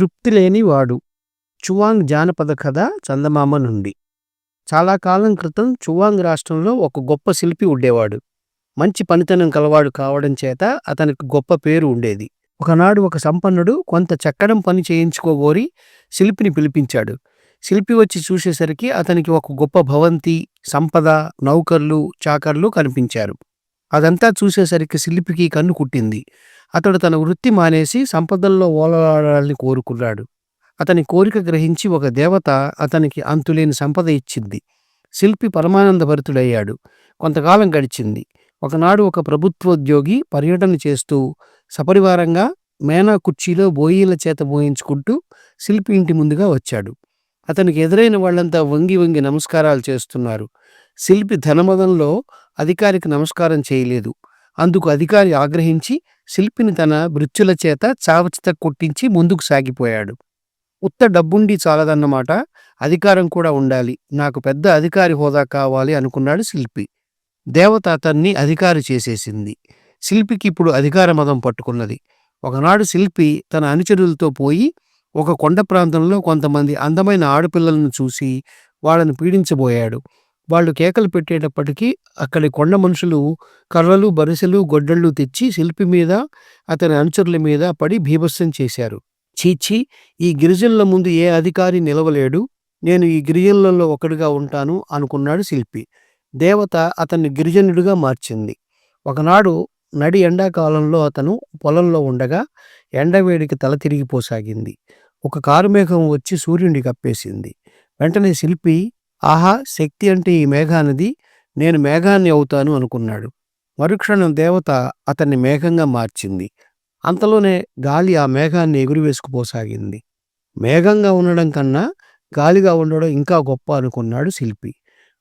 తృప్తి లేనివాడు చువాంగ్ జానపద కథ చందమామ నుండి. చాలా కాలం క్రితం చువాంగ్ రాష్ట్రంలో ఒక గొప్ప శిల్పి ఉండేవాడు. మంచి పనితనం కలవాడు కావడం చేత అతనికి గొప్ప పేరు ఉండేది. ఒకనాడు ఒక సంపన్నుడు కొంత చక్కడం పని చేయించుకోగోరి శిల్పిని పిలిపించాడు. శిల్పి వచ్చి చూసేసరికి అతనికి ఒక గొప్ప భవంతి సంపద నౌకర్లు చాకర్లు కనిపించారు. అదంతా చూసేసరికి శిల్పికి కన్ను కుట్టింది. అతడు తన వృత్తి మానేసి సంపదల్లో ఓలలాడాలని కోరుకున్నాడు. అతని కోరిక గ్రహించి ఒక దేవత అతనికి అంతులేని సంపద ఇచ్చింది. శిల్పి పరమానంద భరితుడయ్యాడు కొంతకాలం గడిచింది. ఒకనాడు ఒక ప్రభుత్వోద్యోగి పర్యటన చేస్తూ సపరివారంగా మేనా కుర్చీలో బోయీల చేత బోయించుకుంటూ శిల్పి ఇంటి ముందుగా వచ్చాడు. అతనికి ఎదురైన వాళ్ళంతా వంగి వంగి నమస్కారాలు చేస్తున్నారు. శిల్పి ధనమదంలో అధికారికి నమస్కారం చేయలేదు. అందుకు అధికారి ఆగ్రహించి శిల్పిని తన మృత్యుల చేత చావచిత కొట్టించి ముందుకు సాగిపోయాడు. ఉత్త డబ్బుండి చాలదన్నమాట. అధికారం కూడా ఉండాలి. నాకు పెద్ద అధికారి హోదా కావాలి అనుకున్నాడు శిల్పి. దేవత అతన్ని అధికారి చేసేసింది. శిల్పికి ఇప్పుడు అధికార మదం పట్టుకున్నది. ఒకనాడు శిల్పి తన అనుచరులతో పోయి ఒక కొండ ప్రాంతంలో కొంతమంది అందమైన ఆడపిల్లలను చూసి వాళ్ళను పీడించబోయాడు. వాళ్ళు కేకలు పెట్టేటప్పటికీ అక్కడి కొండ మనుషులు కర్రలు బరిసెలు గొడ్డళ్ళు తెచ్చి శిల్పి మీద అతని అనుచరుల మీద పడి భీభత్సం చేశారు. చీచి ఈ గిరిజనుల ముందు ఏ అధికారి నిలవలేడు నేను ఈ గిరిజనులలో ఒకడుగా ఉంటాను అనుకున్నాడు శిల్పి. దేవత అతన్ని గిరిజనుడిగా మార్చింది. ఒకనాడు నడి ఎండాకాలంలో అతను పొలంలో ఉండగా ఎండవేడికి తల తిరిగిపోసాగింది ఒక కారుమేఘం వచ్చి సూర్యుడిని కప్పేసింది. వెంటనే శిల్పి ఆహా శక్తి అంటే ఈ మేఘానది నేను మేఘాన్ని అవుతాను అనుకున్నాడు. మరుక్షణం దేవత అతన్ని మేఘంగా మార్చింది. అంతలోనే గాలి ఆ మేఘాన్ని ఎగురువేసుకుపోసాగింది. మేఘంగా ఉండడం కన్నా గాలిగా ఉండడం ఇంకా గొప్ప అనుకున్నాడు శిల్పి.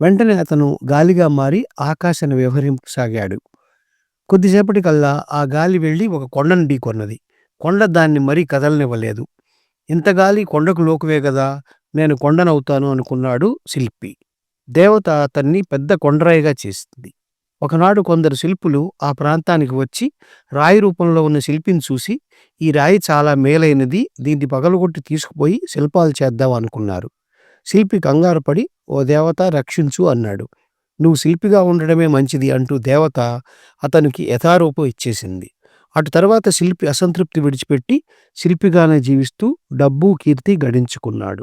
వెంటనే అతను గాలిగా మారి ఆకాశాన్ని వ్యవహరింపసాగాడు. కొద్దిసేపటికల్లా ఆ గాలి వెళ్ళి ఒక కొండను ఢీకొన్నది. కొండ దాన్ని మరీ కదలనివ్వలేదు. ఇంత గాలి కొండకు లోకువే కదా నేను కొండనవుతాను అనుకున్నాడు శిల్పి. దేవత అతన్ని పెద్ద కొండరాయిగా చేసింది. ఒకనాడు కొందరు శిల్పులు ఆ ప్రాంతానికి వచ్చి రాయి రూపంలో ఉన్న శిల్పిని చూసి ఈ రాయి చాలా మేలైనది దీన్ని పగలగొట్టి తీసుకుపోయి శిల్పాలు చేద్దాం అనుకున్నారు. శిల్పి కంగారు పడి ఓ దేవత రక్షించు అన్నాడు. నువ్వు శిల్పిగా ఉండడమే మంచిది అంటూ దేవత అతనికి యథారూపం ఇచ్చేసింది. అటు తర్వాత శిల్పి అసంతృప్తి విడిచిపెట్టి శిల్పిగానే జీవిస్తూ డబ్బు కీర్తి గడించుకున్నాడు.